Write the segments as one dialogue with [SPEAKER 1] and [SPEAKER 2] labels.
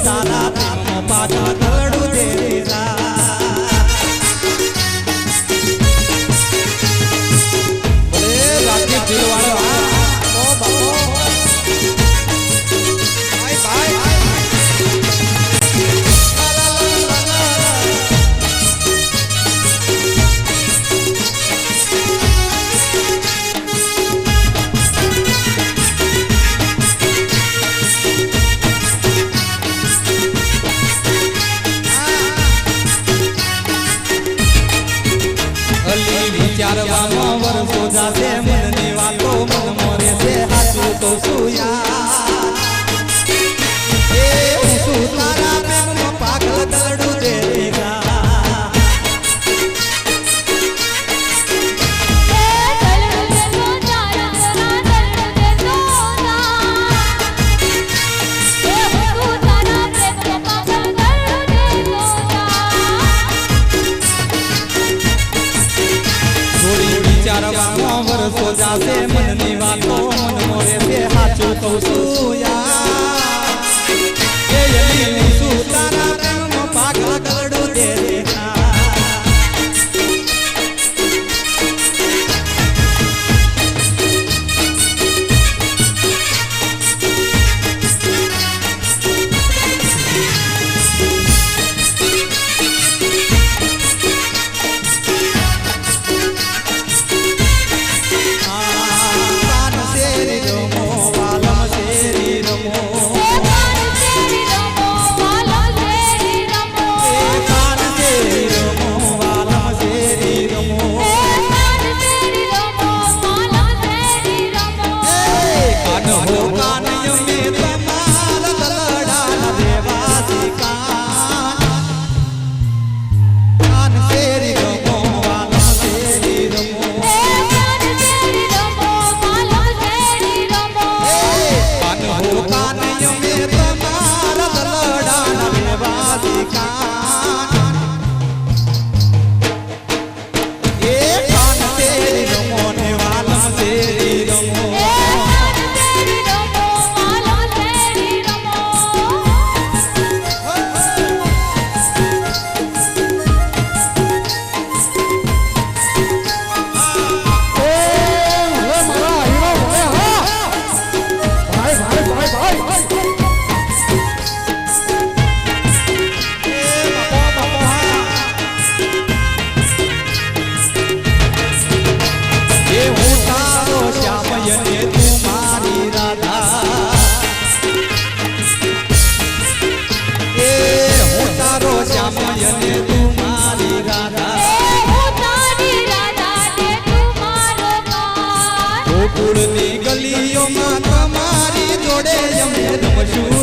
[SPEAKER 1] તારા પ્રેમમાં પાછળ દડું દેવી દીકરીઓમાં તમારી જોડે અમે રમશું.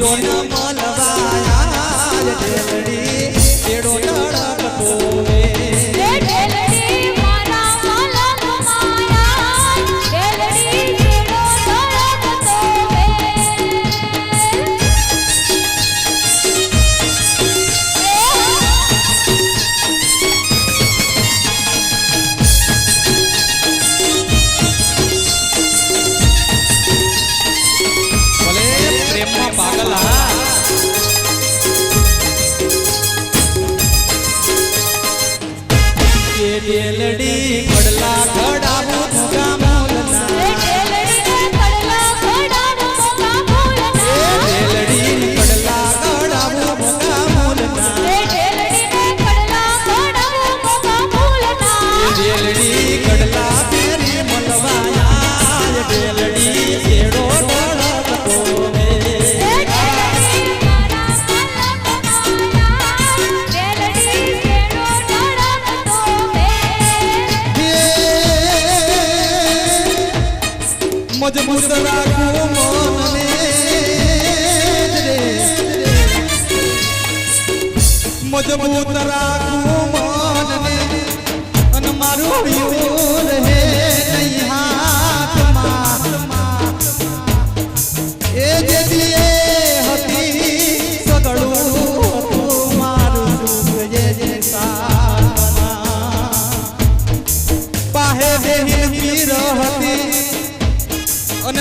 [SPEAKER 1] Lord.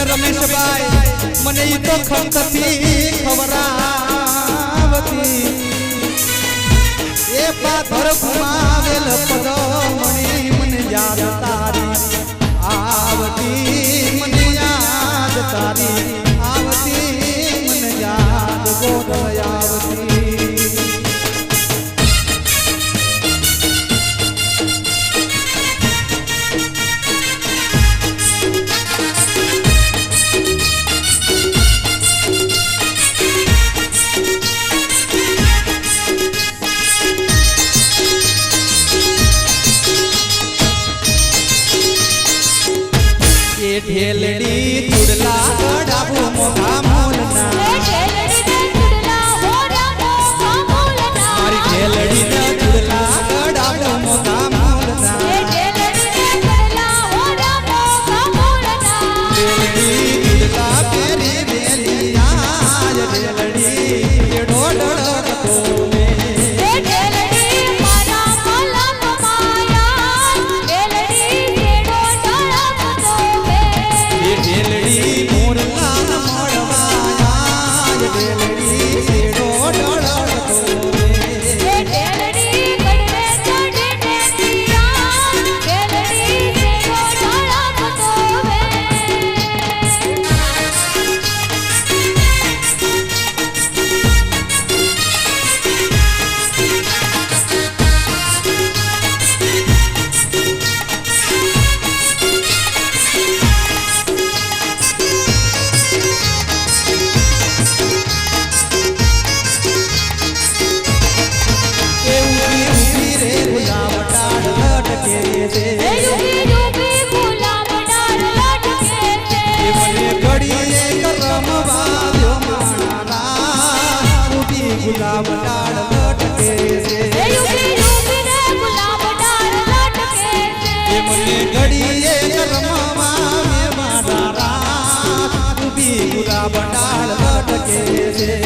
[SPEAKER 1] રમેશભાઈ મને ઈ તો ખંખથી ખવરાવતી એ પાથર ઘુમાવેલ પદો મણી મને યાદ તારી આવતી મને યાદ તારી આવતી મને યાદ ગોદયા ઠેલડી ચુડલા કડાબુ મોઢા
[SPEAKER 2] पूरा बटाल
[SPEAKER 1] लटके से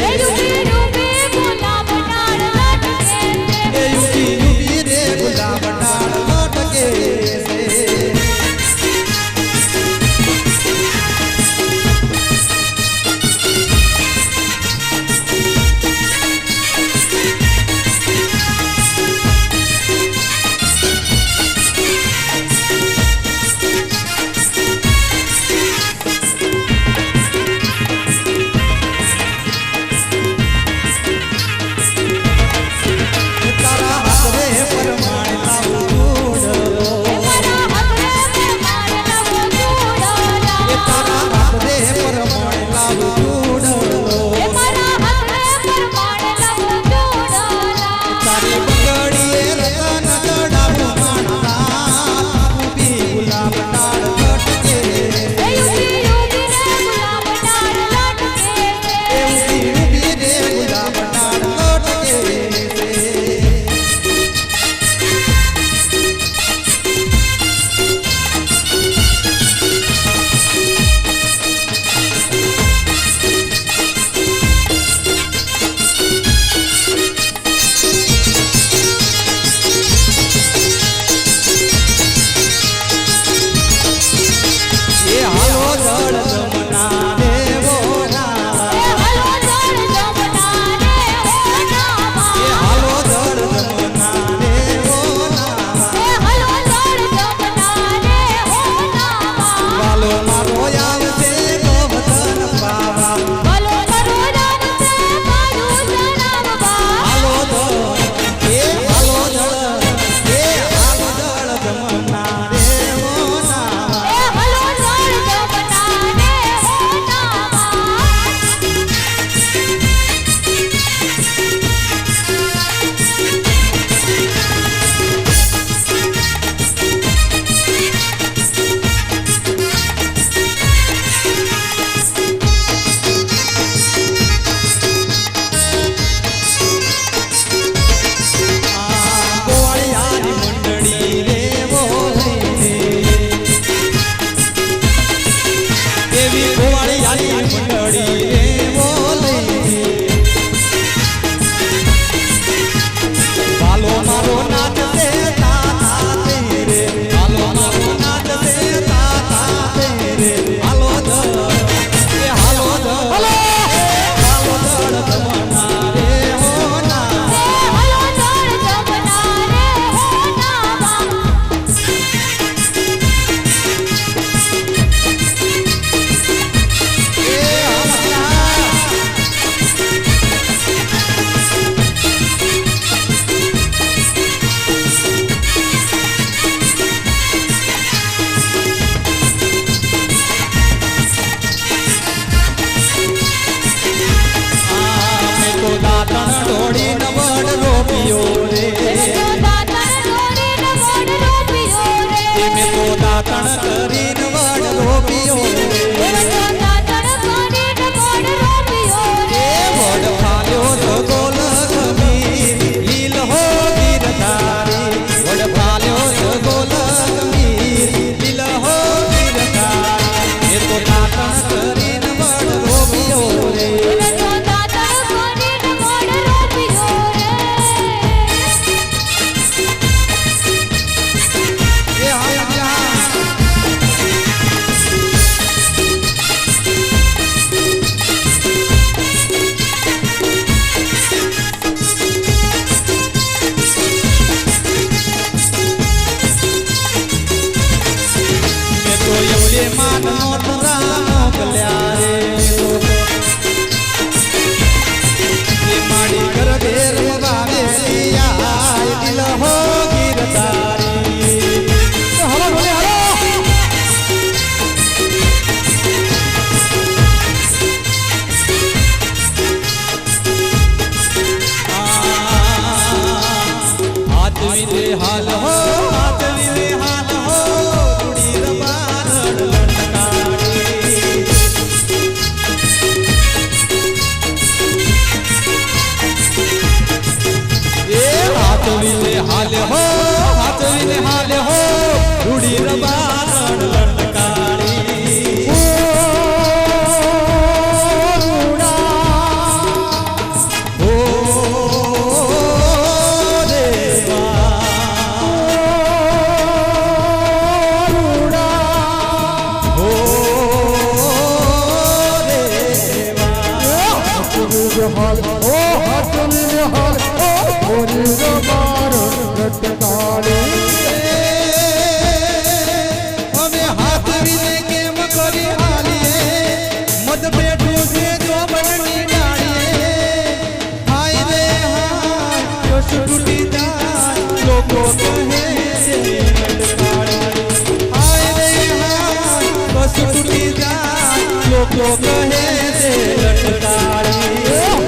[SPEAKER 1] તો કહે છે લટકાળી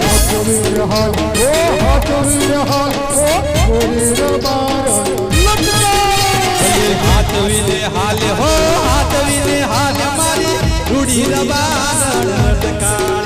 [SPEAKER 1] હકવી રહો હકવી રહો ગોરી રબાર હાથ વિને હાલ હો હાથ વિને હાલ, મારી રૂડી રબાર લટકાળી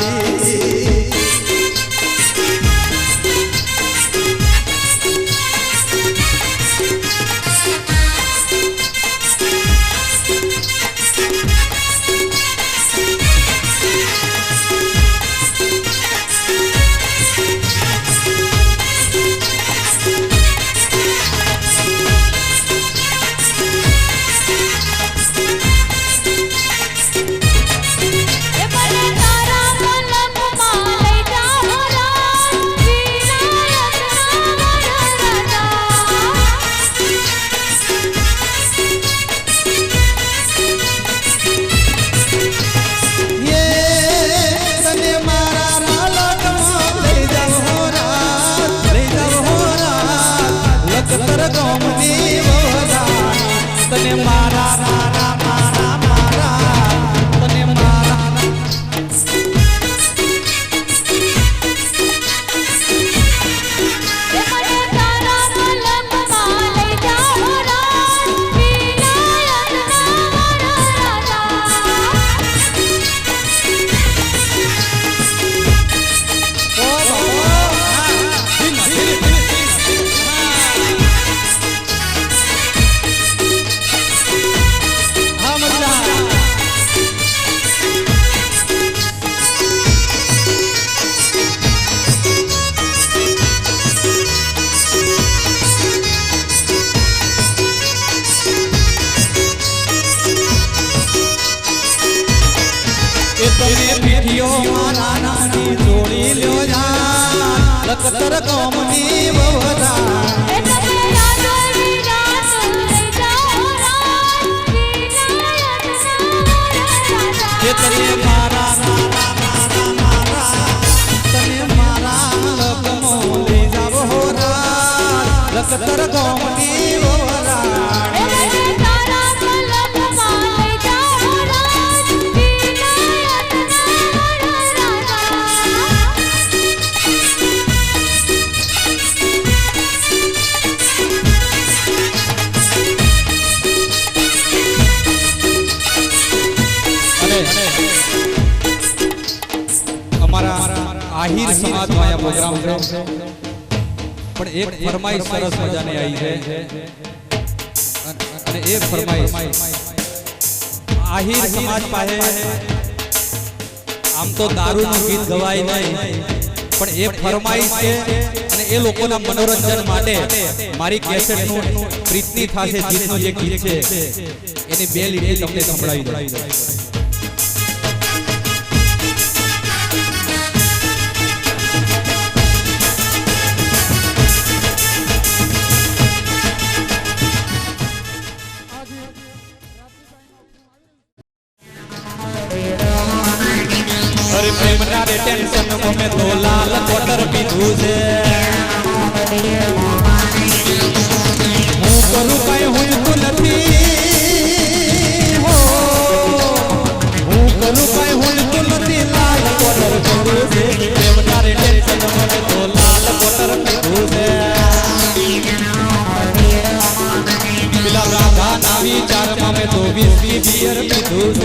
[SPEAKER 1] Let the go. પ્રોગ્રામ છે પણ એક ફરમાઈશ સરસ મજાની આવી છે. અને એ ફરમાઈશ આહિર સમાજ પાસે આમ તો દારૂનું ગીત ગવાય નહીં. પણ એ ફરમાઈશ છે અને એ લોકોના મનોરંજન માટે મારી કેસેટનું પ્રીતની થાશે જે ગીત છે. એની બે લીટી તમને સંભળાવી દઉં. તો વિસ્કી બિયર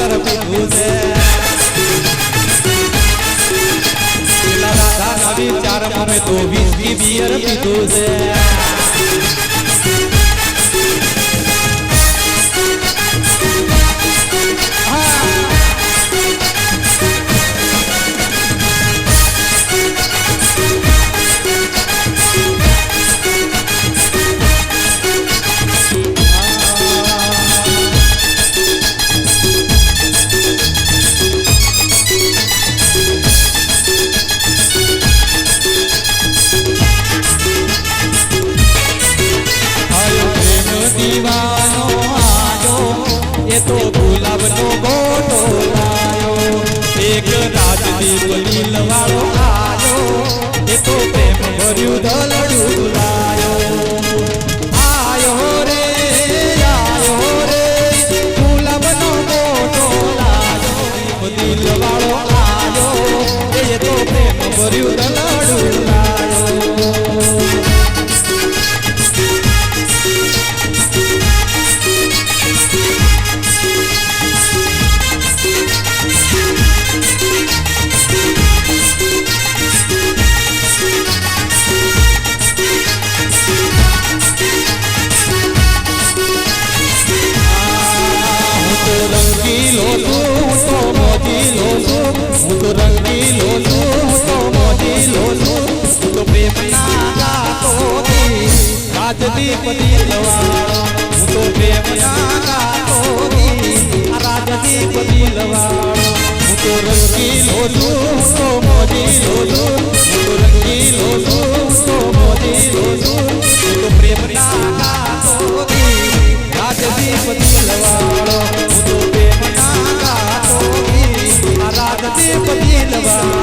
[SPEAKER 1] કોટર છે પેલા રાધાના વિચાર મને તો વિસ્કી બિયર પીધું છે. રાજદીપ દિલવાળો હું તો પ્રેમના ગાતોથી આ રાજદીપ દિલવાળો હું તો રંગીલો છું હું તો મોજીલો છું હું તો રંગીલો છું હું તો મોજીલો છું હું તો પ્રેમના ગાતોથી રાજદીપ દિલવાળો હું તો પ્રેમના ગાતોથી આ રાજદીપ દિલવાળો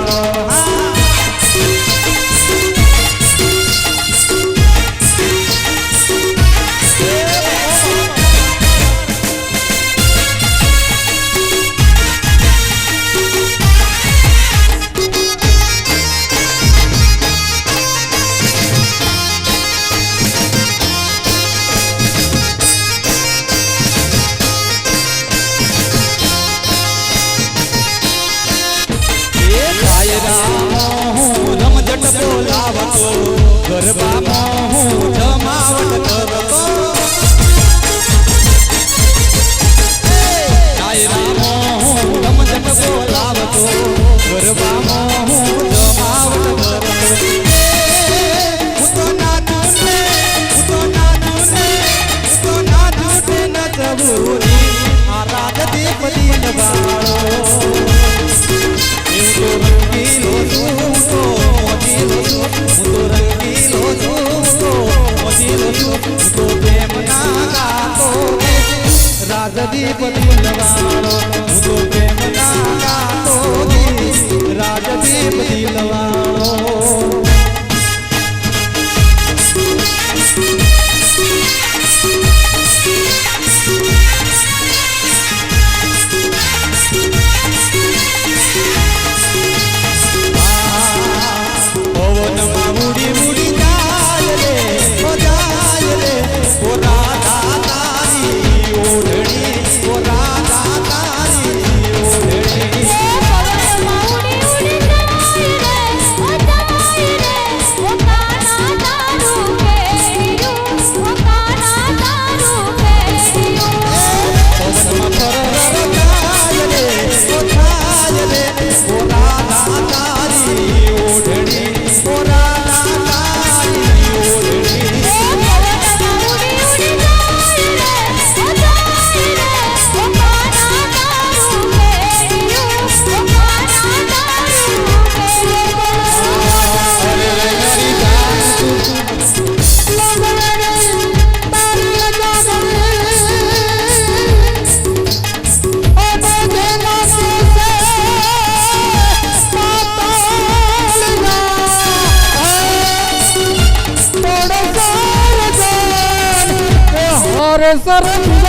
[SPEAKER 1] રાજદીપ अरे